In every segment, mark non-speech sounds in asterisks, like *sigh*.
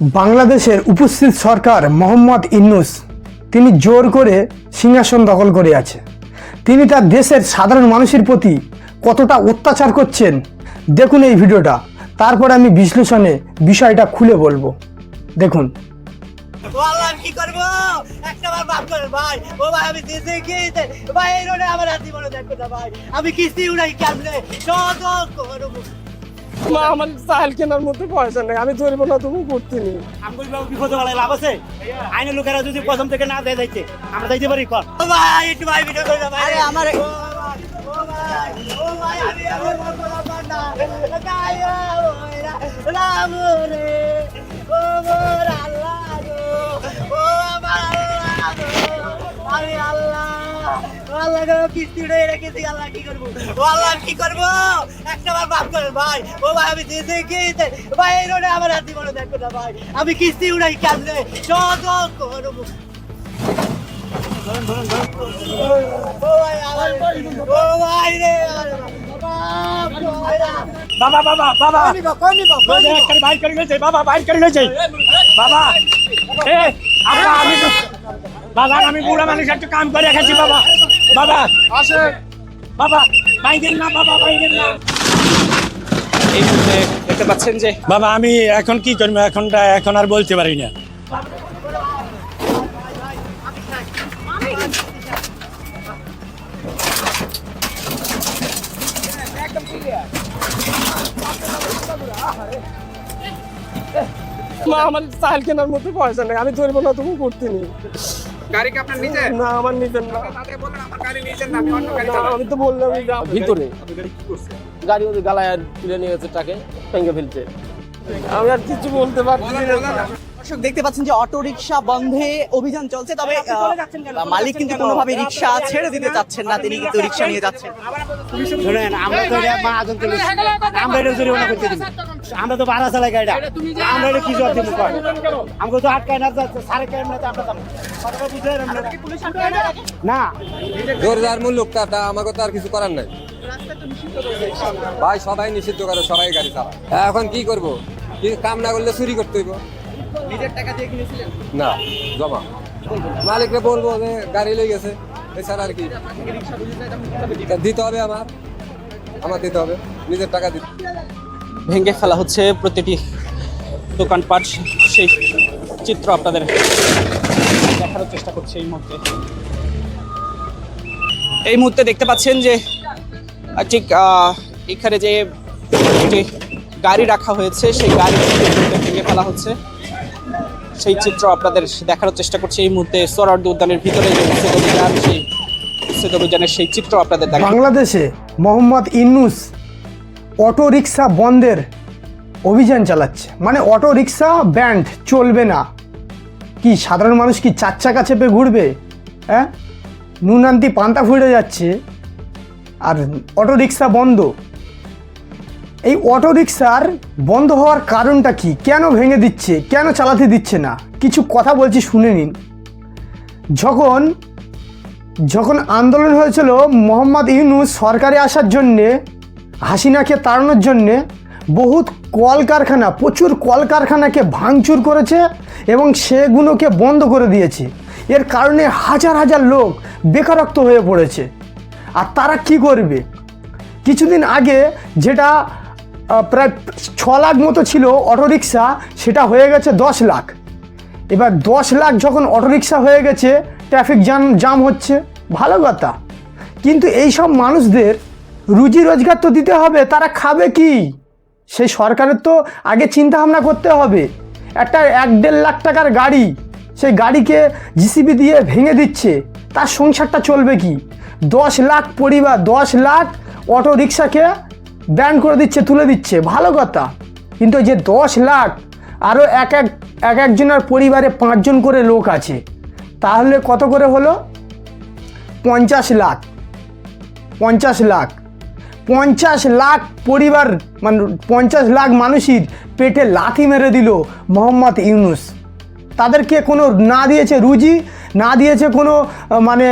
বাংলাদেশের উপস্থিত সরকার মোহাম্মদ ইন্নুস তিনি জোর করে সিংহাসন দখল করে আছে। তিনি তার দেশের সাধারণ মানুষের প্রতি কতটা অত্যাচার করছেন, দেখুন এই ভিডিওটা। তারপর আমি বিশ্লেষণে বিষয়টা খুলে বলব। দেখুন। কি করব? আমি কিস্তি উড়াই মা আমার চাল কেনার মতো পয়সা নেই আমি ধরবো না তুমি করতে নি আমগুলি বাবু বিপদে বলে লাভ আছে? আইনের লোকেরা যদি প্রথম থেকে না দেয় যাইতে আমরা যাইতে পারি কর। ও ভাই একটু ভাই ভিডিও করে দাও ভাই। আরে আমার ও ভাই ও ভাই আমি আমার মতো না গায়া ওরা রাম রে ও মোর আল্লাহ ও আমার আল্লাহ আমি আল্লাহ আল্লাহ গো কিস্তি উড়ে রেখেছি আল্লাহ কি করব? আল্লাহ কি করব? একটা বার মাফ করেন ভাই। ও ভাই আমি দেশে গিয়েছে ভাই এই রোডে আমার হাত জীবনে দেখো না ভাই। আমি কিস্তি উড়াই কেমনে? শত করব। বাবা বাবা বাবা একটা বাইর করে গেছে বাবা বাইর করে গেছে বাবা। আমি বাবা আমি বুড়া মানুষ একটু কাম করে রেখেছি বাবা। বাবা। আসে বাবা বাইরেন না বাবা বাইরেন না। এই মুহূর্তে দেখতে পাচ্ছেন যে বাবা আমি এখন কি করব? এখনটা এখন আর বলতে পারি না। মা আমার চাল কেনার মতো পয়সা নেই আমি ধরবো না তুমি করতে নি গাড়ি কি আপনার নিচে না আমার নিজের না। তাদের বলেন আমার গাড়ি নিজের না আমি অন্য গাড়ি চালাই আমি তো বললাম ভিতরে? গাড়ি ওদের গালায় আর তুলে নিয়ে গেছে টাকে ভেঙে ফেলছে। আমি আর কিছু বলতে পারছি না। দর্শক দেখতে পাচ্ছেন যে অটো রিক্সা বন্ধে অভিযান চলছে তবে মালিক কিন্তু কোনোভাবে রিক্সা ছেড়ে দিতে চাচ্ছেন না তিনি কিন্তু রিক্সা নিয়ে যাচ্ছেন। শুনেন আমরা তো আমরা এটা জরিমানা করতে দিই আমরা তো ভাড়া চালাই গাড়িটা আমরা এটা কি জবাব দিব? তো আটকায় না যাচ্ছে সাড়ে না আমরা না। জোরদার মূল্যটা তা আমাকে তো আর কিছু করার নাই। ভাই সবাই নিষিদ্ধ করে সবাই গাড়ি চালা এখন কি করব? কি কাম না করলে চুরি করতে হইব। নিজের টাকা দিয়ে কিনেছিলেন? না জমা। মালিককে বলব যে গাড়ি লই গেছে এছাড়া আর কি। দিতে হবে আমার আমার দিতে হবে নিজের টাকা দিতে। ভেঙে ফেলা হচ্ছে প্রতিটি দোকানপাট। সেই চিত্র আপনাদের দেখানোর চেষ্টা করছে এই মুহূর্তে। এই মুহূর্তে দেখতে পাচ্ছেন যে ঠিক এখানে যে একটি গাড়ি রাখা হয়েছে সেই গাড়ি ভেঙে ফেলা হচ্ছে। সেই চিত্র আপনাদের দেখানোর চেষ্টা করছে। এই মুহূর্তে সোরার্দ উদ্যানের ভিতরে যে উচ্ছেদ অভিযান, সেই অভিযানের সেই চিত্র আপনাদের দেখা বাংলাদেশে মোহাম্মদ ইন্নুস অটো রিক্সা বন্ধের অভিযান চালাচ্ছে। মানে অটো রিক্সা ব্যান্ড চলবে না। কি সাধারণ মানুষ কি চার চাকা চেপে ঘুরবে? হ্যাঁ? নুনান্তি পান্তা ফুটে যাচ্ছে। আর অটো রিক্সা বন্ধ। এই অটো রিক্সার বন্ধ হওয়ার কারণটা কি? কেন ভেঙে দিচ্ছে? কেন চালাতে দিচ্ছে না? কিছু কথা বলছি, শুনে নিন। যখন যখন আন্দোলন হয়েছিল মোহাম্মদ ইউনুস সরকারে আসার জন্যে, হাসিনাকে তাড়ানোর জন্যে, বহুত কলকারখানা, প্রচুর কলকারখানাকে ভাঙচুর করেছে এবং সেগুলোকে বন্ধ করে দিয়েছে। এর কারণে হাজার হাজার লোক বেকারত্ব হয়ে পড়েছে। আর তারা কি করবে? কিছুদিন আগে যেটা প্রায় ছ লাখ মতো ছিল অটোরিকশা, সেটা হয়ে গেছে দশ লাখ। এবার দশ লাখ যখন অটোরিকশা হয়ে গেছে ট্রাফিক জ্যাম জাম হচ্ছে। ভালো কথা। কিন্তু এই সব মানুষদের রুজি রোজগার তো দিতে হবে, তারা খাবে কি? সেই সরকারের তো আগে চিন্তা ভাবনা করতে হবে। একটা এক দেড় লাখ টাকার গাড়ি, সেই গাড়িকে জিসিবি দিয়ে ভেঙে দিচ্ছে, তার সংসারটা চলবে কি? দশ লাখ পরিবার, দশ লাখ অটো রিক্সাকে ব্যান করে দিচ্ছে, তুলে দিচ্ছে। ভালো কথা। কিন্তু যে দশ লাখ আরও এক এক এক একজনের পরিবারে পাঁচজন করে লোক আছে, তাহলে কত করে হলো? পঞ্চাশ লাখ। পঞ্চাশ লাখ। পঞ্চাশ লাখ পরিবার মানে পঞ্চাশ লাখ মানুষের পেটে লাথি মেরে দিল মোহাম্মদ ইউনুস। তাদেরকে কোনো না দিয়েছে রুজি, না দিয়েছে কোনো মানে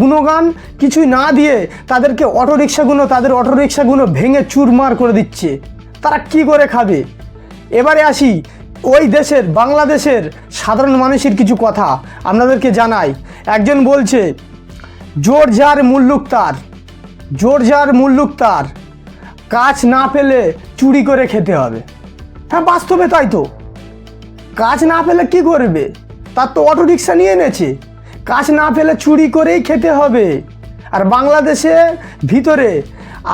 গুণগান, কিছুই না দিয়ে তাদেরকে অটো রিক্সাগুলো তাদের অটো রিক্সাগুলো ভেঙে চুরমার করে দিচ্ছে। তারা কি করে খাবে? এবারে আসি, ওই দেশের, বাংলাদেশের সাধারণ মানুষের কিছু কথা আপনাদেরকে জানাই। একজন বলছে, জোর যার মুল্লুক তার, জোর যার মুল্লুক তার, কাজ না পেলে চুরি করে খেতে হবে। হ্যাঁ বাস্তবে তাই তো। কাজ না পেলে কি করবে? তার তো অটো রিক্সা নিয়ে এনেছে। কাজ না পেলে চুরি করেই খেতে হবে। আর বাংলাদেশে ভিতরে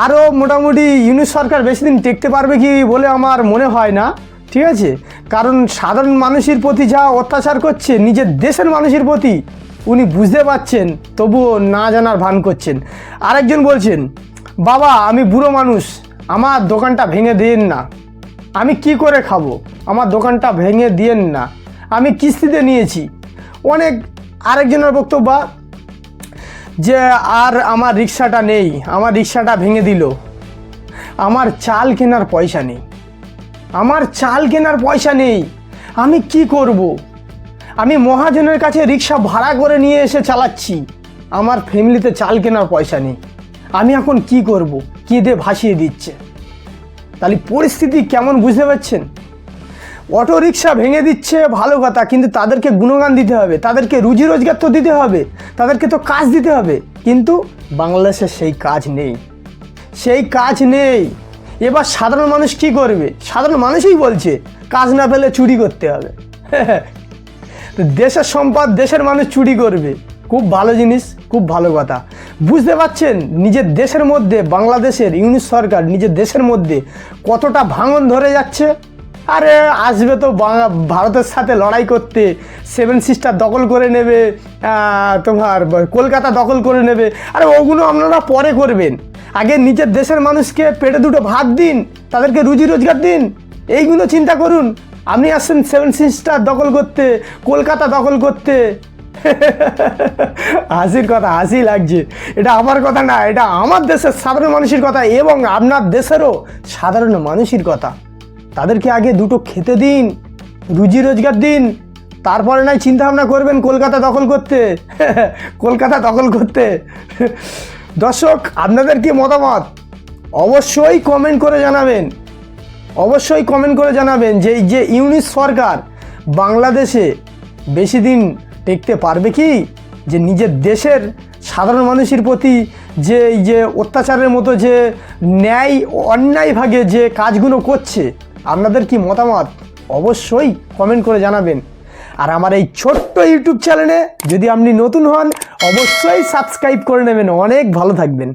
আরও মোটামুটি ইউনিট সরকার বেশি দিন টেকতে পারবে কি বলে আমার মনে হয় না, ঠিক আছে? কারণ সাধারণ মানুষের প্রতি যা অত্যাচার করছে, নিজের দেশের মানুষের প্রতি উনি বুঝতে পারছেন, তবুও না জানার ভান করছেন। আরেকজন বলছেন, বাবা, আমি বুড়ো মানুষ, আমার দোকানটা ভেঙে দিন না। আমি কি করে খাব? আমার দোকানটা ভেঙে দিয়েন না। আমি কিস্তিতে নিয়েছি। অনেক আরেকজনের বক্তব্য যে আর আমার রিক্সাটা নেই, আমার রিক্সাটা ভেঙে দিল। আমার চাল কেনার পয়সা নেই। আমার চাল কেনার পয়সা নেই। আমি কি করব। আমি মহাজনের কাছে রিক্সা ভাড়া করে নিয়ে এসে চালাচ্ছি। আমার ফ্যামিলিতে চাল কেনার পয়সা নেই। আমি এখন কি করব? কেঁদে ভাসিয়ে দিচ্ছে। তাহলে পরিস্থিতি কেমন বুঝতে পারছেন? অটো রিক্সা ভেঙে দিচ্ছে, ভালো কথা, কিন্তু তাদেরকে গুণগান দিতে হবে, তাদেরকে রুজি রোজগার তো দিতে হবে, তাদেরকে তো কাজ দিতে হবে, কিন্তু বাংলাদেশে সেই কাজ নেই। সেই কাজ নেই। এবার সাধারণ মানুষ কি করবে? সাধারণ মানুষই বলছে, কাজ না পেলে চুরি করতে হবে। *laughs* তো দেশের সম্পদ দেশের মানুষ চুরি করবে। খুব ভালো জিনিস, খুব ভালো কথা। বুঝতে পারছেন নিজের দেশের মধ্যে, বাংলাদেশের ইউনিট সরকার নিজের দেশের মধ্যে কতটা ভাঙন ধরে যাচ্ছে? আরে, আসবে তো বাংলা ভারতের সাথে লড়াই করতে। সেভেন সিস্টার দখল করে নেবে তোমার কলকাতা দখল করে নেবে। আরে, ওগুলো আপনারা পরে করবেন। আগে নিজের দেশের মানুষকে পেটে দুটো ভাত দিন, তাদেরকে রুজি রোজগার দিন। এইগুলো চিন্তা করুন। আপনি আসছেন সেভেন সিস্টার দখল করতে, কলকাতা দখল করতে। হাসির কথা, হাসি লাগছে। এটা আমার কথা না, এটা আমার দেশের সাধারণ মানুষের কথা এবং আপনার দেশেরও সাধারণ মানুষের কথা। তাদেরকে আগে দুটো খেতে দিন, রুজি রোজগার দিন, তারপরে নয় চিন্তা ভাবনা করবেন কলকাতা দখল করতে। কলকাতা দখল করতে। দর্শক, আপনাদের কি মতামত? অবশ্যই কমেন্ট করে জানাবেন। অবশ্যই কমেন্ট করে জানাবেন যে যে ইউনিট সরকার বাংলাদেশে বেশি দিন টেকতে পারবে কি? যে নিজের দেশের সাধারণ মানুষের প্রতি যে এই যে অত্যাচারের মতো যে ন্যায় অন্যায়ভাবে যে কাজগুলো করছে, আপনাদের কি মতামত? অবশ্যই কমেন্ট করে জানাবেন। আর আমার এই ছোট্ট ইউটিউব চ্যানেলে যদি আপনি নতুন হন, অবশ্যই সাবস্ক্রাইব করে নেবেন। অনেক ভালো থাকবেন।